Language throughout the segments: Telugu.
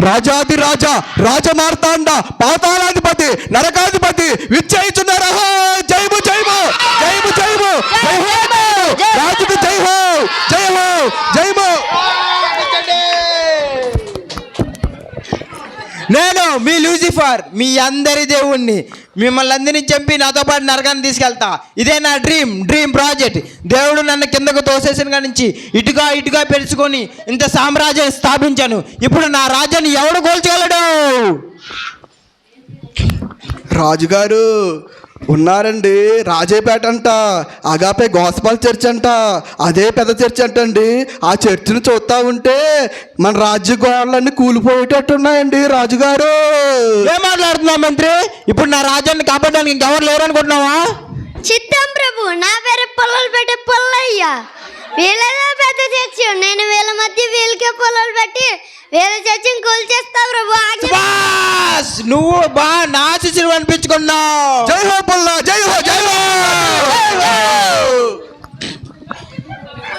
రాజాది రాజా రాజమార్తాండ పాతాళాధిపతి నరకాధిపతి విచ్చేయుచున్నారా జయము జైము జైము జైము జై హో! రాజుకు జై హో! జై హో! జైము నేను మీ లూసిఫర్ మీ అందరి దేవుణ్ణి. మిమ్మల్ని అందరినీ చంపి నాతో పాటు నరకాన్ని తీసుకెళ్తా. ఇదే నా డ్రీమ్ డ్రీమ్ ప్రాజెక్ట్ దేవుడు నన్ను కిందకు తోసేసిన నుంచి ఇటుగా ఇటుగా పెంచుకొని ఇంత సామ్రాజ్యాన్ని స్థాపించాను. ఇప్పుడు నా రాజ్యాన్ని ఎవడు కోల్చగలడు? రాజుగారు ఉన్నారండి. రాజేపేట అంట అగాపే గోస్పాల్ చర్చ్ అంట అదే పెద్ద చర్చ్ అంటండి. ఆ చర్చిని చూస్తా ఉంటే మన రాజ్య గోడలన్నీ కూలిపోయేటట్టు ఉన్నాయండి రాజుగారు. ఏం మాట్లాడుతున్నావు మంత్రి? ఇప్పుడు నా రాజ్యాన్ని కాపాడడానికి ఇంకెవరు లేరు అనుకుంటున్నావా? చిత్తం ప్రభు నా పేరు పొలాలు పెట్టే పొల్లయ్య. వీళ్ళదే పెద్ద చర్చి నేను వీళ్ళ మధ్య వీళ్ళకే పొలాలు పెట్టి వీళ్ళ చర్చిని కూల్చేస్తా ప్రభు బాస్ నువ్వు బా నా శిశువు అనిపించుకున్నావు జై హో పుల్లా జై హో! జై హో!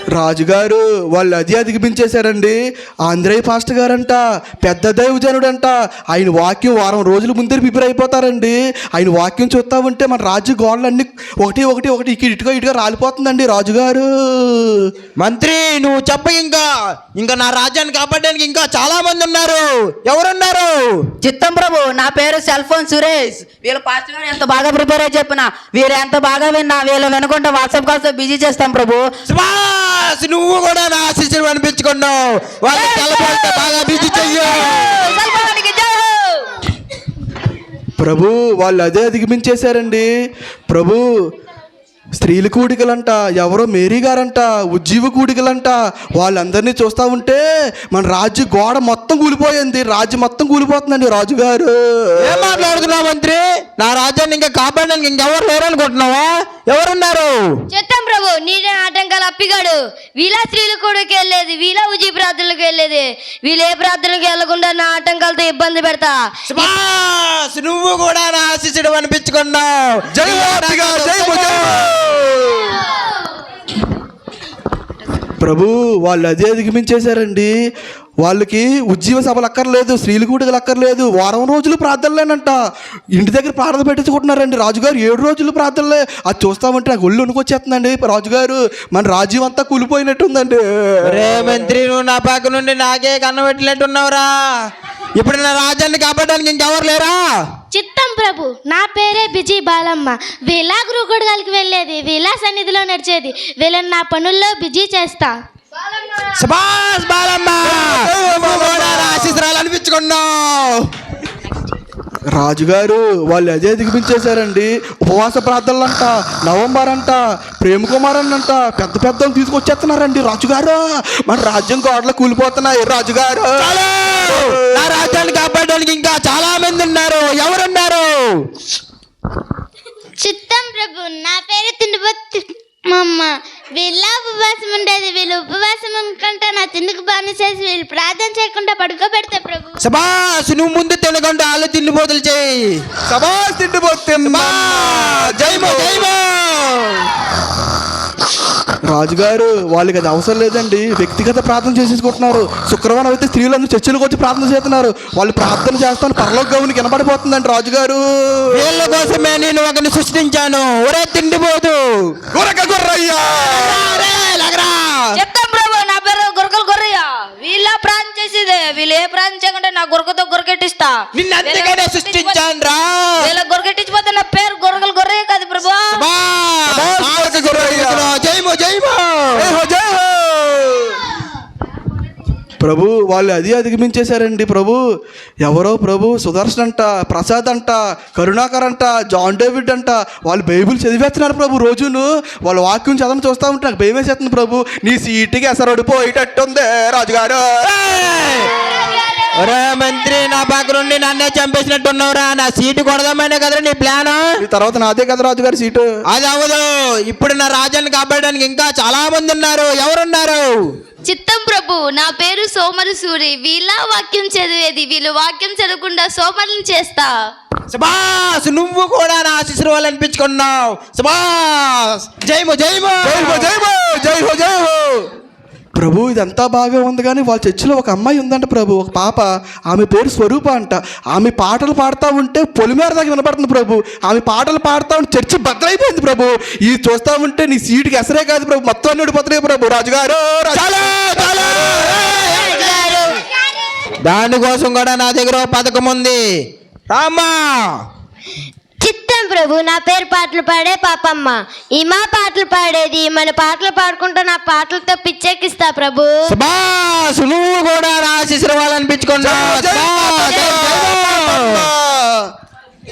రాజుగారు వాళ్ళు అది అధిగమించేశారండి. ఆంధ్రయ్య పాస్టర్ గారంట పెద్ద దైవజనుడంట. ఆయన వాక్యం వారం రోజుల ముందే ప్రిపేర్ అయిపోతారండి. ఆయన వాక్యం చూస్తా ఉంటే మన రాజ్య గోడలన్నీ ఒకటి ఒకటి ఒకటి ఇటు ఇటుగా ఇటుగా రాలిపోతుందండి రాజుగారు. మంత్రి నువ్వు చెప్ప ఇంకా. ఇంకా నా రాజ్యాన్ని కాపాడడానికి ఇంకా చాలా మంది ఉన్నారు. ఎవరున్నారు? చిత్తం ప్రభు నా పేరు సెల్ ఫోన్ సురేష్. వీళ్ళ పాస్టర్ గారు ఎంత బాగా ప్రిపేర్ అయ్యి చెప్పిన వీరు ఎంత బాగా విన్నా వీళ్ళు వినకుండా వాట్సాప్ కాల్స్ బిజీ చేస్తాం ప్రభు. సుభాష్ నువ్వు కూడా నా శిష్యుడు అనిపించుకున్నావు. వాళ్ళ తలపోతే బాగా బిజీ చెయ్యు! ప్రభు వాళ్ళు అదే అధిగమించేశారండి. ప్రభు స్త్రీల కూడికలంట ఎవరో మేరీ గారంట ఉజ్జీవ కూడికలంట. వాళ్ళందరినీ చూస్తూ ఉంటే మన రాజ్య గోడ మొత్తం కూలిపోయింది. రాజ్యం మొత్తం కూలిపోతుందండి రాజుగారు ఏం మాట్లాడుతున్నావు మంత్రి? నా రాజ్యాన్ని ఇంకా కాపాడడానికి ఇంకెవరు లేరు అనుకుంటున్నావా? ఎవరున్నారు? చిత్తం ప్రభు నీడే ఆటంకాలు అప్పిగాడు వీళ్ళ స్త్రీలు కూడా వెళ్ళేది వీళ్ళ ఉజీ ప్రార్థనలకు వెళ్ళేది. వీళ్ళు ఏ ప్రార్థనలకు వెళ్ళకుండా నా ఆటంకాలతో ఇబ్బంది పెడతా. నువ్వు కూడా నా శిష్యుడు అనిపించుకున్నావు. జై. ప్రభు వాళ్ళు అదే అధిగమించేశారండి. వాళ్ళకి ఉజ్జీవ సభలు అక్కర్లేదు స్త్రీలు కూడికలు అక్కర్లేదు వారం రోజులు ప్రార్థనలేనంట. ఇంటి దగ్గర ప్రార్థన పెట్టించుకుంటున్నారండి. రాజుగారు ఏడు రోజులు ప్రార్థనలే. అది చూస్తామంటే నాకు ఒళ్ళు వణుకొచ్చేస్తుందండి రాజుగారు మన రాజ్యం అంతా కూలిపోయినట్టుందండి. రే మంత్రి నువ్వు నా పక్క నుండి నాకే కన్నబెట్టినట్టున్నావురా ఇప్పుడు నా రాజ్యాన్ని కాపాడడానికి ఇంకెవరు లేరా? చిత్తం ప్రభు నా పేరే బిజీ బాలమ్మ. వీళ్ళ గురుకుడుగాలకి వెళ్ళేది వీళ్ళ సన్నిధిలో నడిచేది. వీళ్ళని నా పనుల్లో బిజీ చేస్తా. సుభాష్ బాలమ్మ! నువ్వు కూడా నా శిశురాలు అనిపించుకున్నావు. రాజుగారు వాళ్ళు అదే దిగిపించేశారండి. ఉపవాస ప్రార్థనలు అంట నవంబర్ అంట ప్రేమ కుమార్ అంట పెద్ద పెద్ద తీసుకొచ్చేస్తున్నారండి రాజుగారు. మన రాజ్యం గోడలు కూలిపోతున్నాయి రాజుగారు. నా రాజ్యాన్ని కాపాడడానికి ఇంకా చాలా మంది ఉన్నారు. ఎవరున్నారు? చిత్తం ప్రభు నా పేరు తిండిపోతు మమ్మ వీళ్ళ ఉపవాసం ఉండేది వీళ్ళు ఉపవాసం అనుకుంటే నా తిండికి బాగా చేసి వీళ్ళు ప్రార్థన చేయకుండా పడుకోబెడతా ప్రభు. సుభాష్ నువ్వు ముందు తినకుండా వాళ్ళు తిండిపోతులు చేయి. సభా తిండిపోతే జైమో జైమో రాజుగారు వాళ్ళకి అది అవసరం లేదండి వ్యక్తిగత ప్రార్థన చేసేసుకుంటున్నారు శుక్రవారం అయితే స్త్రీలందరూ చర్చలకు వచ్చి ప్రార్థన చేస్తున్నారు వాళ్ళు ప్రార్థన చేస్తాను పరలోక గౌని కనబడిపోతుందండి రాజుగారు వీళ్ళ కోసమే నేను ఒకరిని సృష్టించాను ఒరే తిండిపోతు గురక గుర్రయ్యా ప్రభు నా పేరు గురకలు గొర్రయ్య వీళ్ళ ప్రాణం చేసేదే వీళ్ళు ఏ ప్రాణం చేయకుండా నా గురకతో గురకెట్టిస్తా నిన్ను అందుకనే సృష్టించాను రా వీళ్ళ గురకెట్టించిపోతే నా పేరు గురకలు గొర్రయ్య కాదు ప్రభు జైమో ప్రభు వాళ్ళు అది అధిగమించేశారండి ప్రభు. ఎవరో ప్రభు సుదర్శన్ అంట ప్రసాద్ అంట కరుణాకర్ అంట జాన్ డేవిడ్ అంట వాళ్ళు బైబిల్ చదివేస్తున్నారు ప్రభు రోజును. వాళ్ళ వాక్యం చదవని చూస్తా ఉంటే నాకు భయం వేసేస్తుంది ప్రభు. నీ సీటుకి ఎసరడిపోయేటట్టుంది రాజుగారు. ఒరే మంత్రి నా పక్క నుండి నన్నే చంపేసినట్టున్నావురా నా సీటు కొడదామనే కదరా నీ ప్లాన్? ఈ తర్వాత నాదే కదా రాజుగారి సీటు? అది అవ్వదు. ఇప్పుడు నా రాజ్యాన్ని కాపాడడానికి ఇంకా చాలా మంది ఉన్నారు. ఎవరున్నారు? చిత్తం ప్రభు నా పేరు సోమరు సూరి. వీళ్ళ వాక్యం చదివేది వీళ్ళు వాక్యం చదవకుండా సోమరుని చేస్తా. సుభాష్ నువ్వు కూడా నా శిశురు వాళ్ళు అనిపించుకున్నావు. సుభాష్ జైమో జైమో జై హో జై హో జై హో ప్రభు ఇదంతా బాగా ఉంది కానీ వాళ్ళ చర్చిలో ఒక అమ్మాయి ఉందంట ప్రభు ఒక పాప. ఆమె పేరు స్వరూప అంట. ఆమె పాటలు పాడుతూ ఉంటే పొలిమేర దాకా వినపడుతుంది ప్రభు. ఆమె పాటలు పాడుతూ ఉంటే చర్చి బద్దలైపోయింది ప్రభు. ఇది చూస్తూ ఉంటే నీ సీటుకి ఎసరే కాదు ప్రభు. మొత్తం అన్ని ఊడిపోతున్నాయి ప్రభు. రాజుగారు దానికోసం కూడా నా దగ్గర పథకం ఉంది. రామ్మా. చిత్తం ప్రభు నా పేరు పాటలు పాడే పాపమ్మ ఈ మా పాటలు పాడేది మన పాటలు పాడుకుంటూ నా పాటలతో పిచ్చెక్కిస్తా ప్రభు సుభాష్ నువ్వు కూడా నా శిశురు వాళ్ళనిపించుకున్నా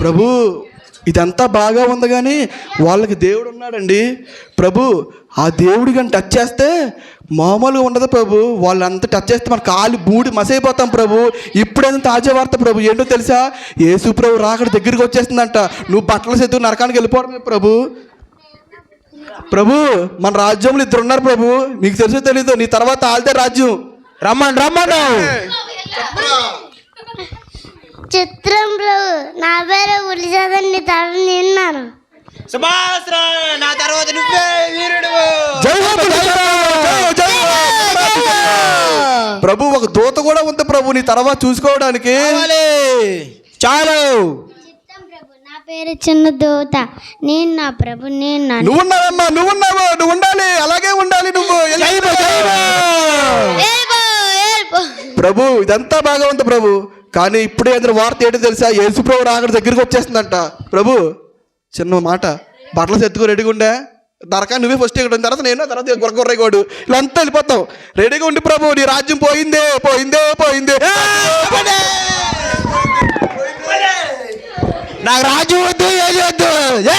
ప్రభు ఇదంతా బాగా ఉంది కానీ వాళ్ళకి దేవుడు ఉన్నాడండి. ప్రభు ఆ దేవుడి కానీ టచ్ చేస్తే మామూలుగా ఉండదు ప్రభు. వాళ్ళంతా టచ్ చేస్తే మన కాలు బూడి మసైపోతాం ప్రభు. ఇప్పుడైనా తాజా వార్త ప్రభు. ఏంటో తెలుసా? యేసు ప్రభు రాకడ దగ్గరికి వచ్చేస్తుందంట నువ్వు బట్టల సెత్తు నరకానికి వెళ్ళిపోవడమే ప్రభు. ప్రభు మన రాజ్యంలో ఇద్దరు ఉన్నారు ప్రభు. నీకు తెలుసో తెలీదు? నీ తర్వాత ఆల్తే రాజ్యం. రమ్మను రమ్మను. చిత్రం ప్రభు నా నిన్నాను సుభాష్ రా, నా తర్వాత నువ్వే వీరుడు. ప్రభు ఒక దూత కూడా ఉంది ప్రభు నీ తర్వాత చూసుకోవడానికి. చాలు. పేరు చిన్న దూత. నేను నా ప్రభు నేను నా నువ్వున్నావమ్మా నువ్వున్నావు నువ్వు ఉండాలి అలాగే ఉండాలి నువ్వు. ప్రభు ఇదంతా బాగా ఉంది ప్రభు. కానీ ఇప్పుడే ఏదైనా వార్త ఏంటో తెలుసా? యేసు ప్రభు రాకడ దగ్గరికి వచ్చేస్తుందంట. ప్రభు చిన్న మాట. బట్టలు ఎత్తుకో రెడీగా ఉండే. దరకా నువ్వే ఫస్ట్ ఇక్కడ తర్వాత నేను తర్వాత గురగొర్రేగోడు ఇలా అంతా వెళ్ళిపోతాం. రెడీగా ఉండి ప్రభు నీ రాజ్యం పోయిందే పోయిందే పోయిందే. నాకు రాజు వద్దు ఏది వద్దు. ఏ